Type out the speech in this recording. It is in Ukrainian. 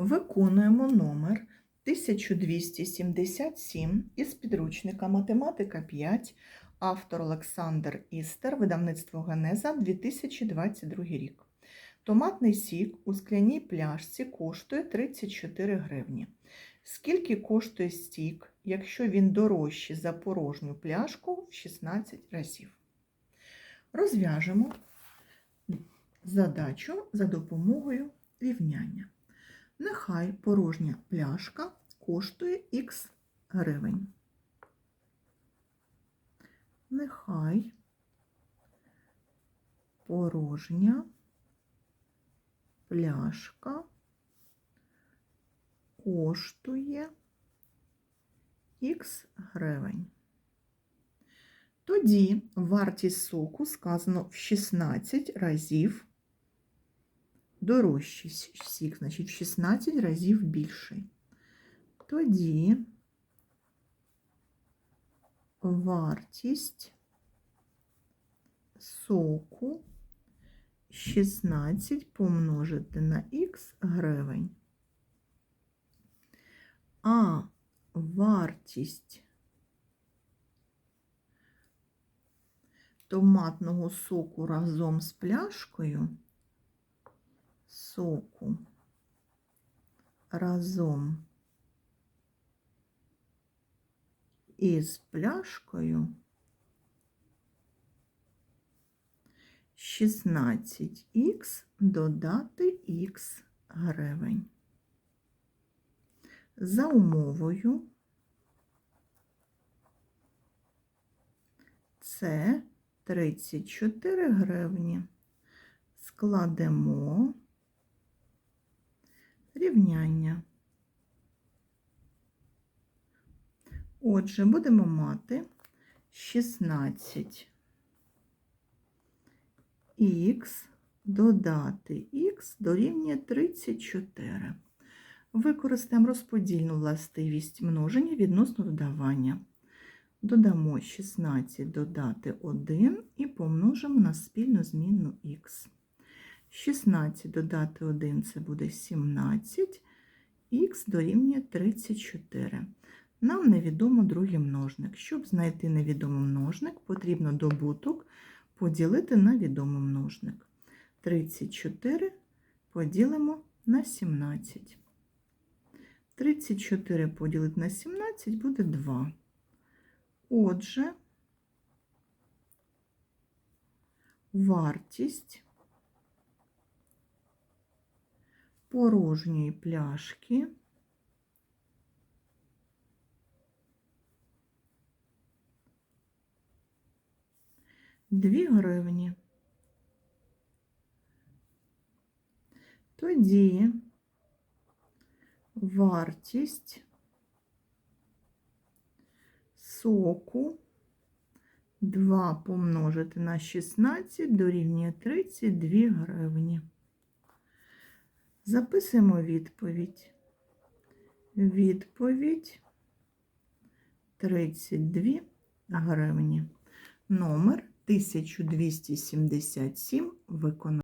Виконуємо номер 1277 із підручника Математика 5, автор Олександр Істер, видавництво Генеза 2022 рік. Томатний сік у скляній пляшці коштує 34 гривні. Скільки коштує стік, якщо він дорожчий за порожню пляшку в 16 разів? Розв'яжемо задачу за допомогою рівняння. Нехай порожня пляшка коштує х гривень. Нехай порожня пляшка коштує х гривень. Тоді вартість соку сказано в 16 разів дорожчий сік, значить в 16 разів більший. Тоді вартість соку 16 помножити на х гривень. А вартість томатного соку разом з пляшкою соку разом із пляшкою 16х додати х гривень. За умовою це 34 гривні. Складемо рівняння. Отже, будемо мати 16 х додати х дорівнює 34. Використаємо розподільну властивість множення відносно додавання. Додамо 16 додати 1 і помножимо на спільну змінну х. 16 додати 1 це буде 17, х дорівнює 34. Нам невідомо другий множник. Щоб знайти невідомий множник, потрібно добуток поділити на відомий множник. 34 поділимо на 17. 34 поділити на 17 буде 2. Отже, вартість порожньої пляшки Дві гривні. Тоді вартість соку 2 помножити на 16 дорівнює 32 гривні. Записуємо відповідь. Відповідь 32 гривні. Номер 1277 виконано.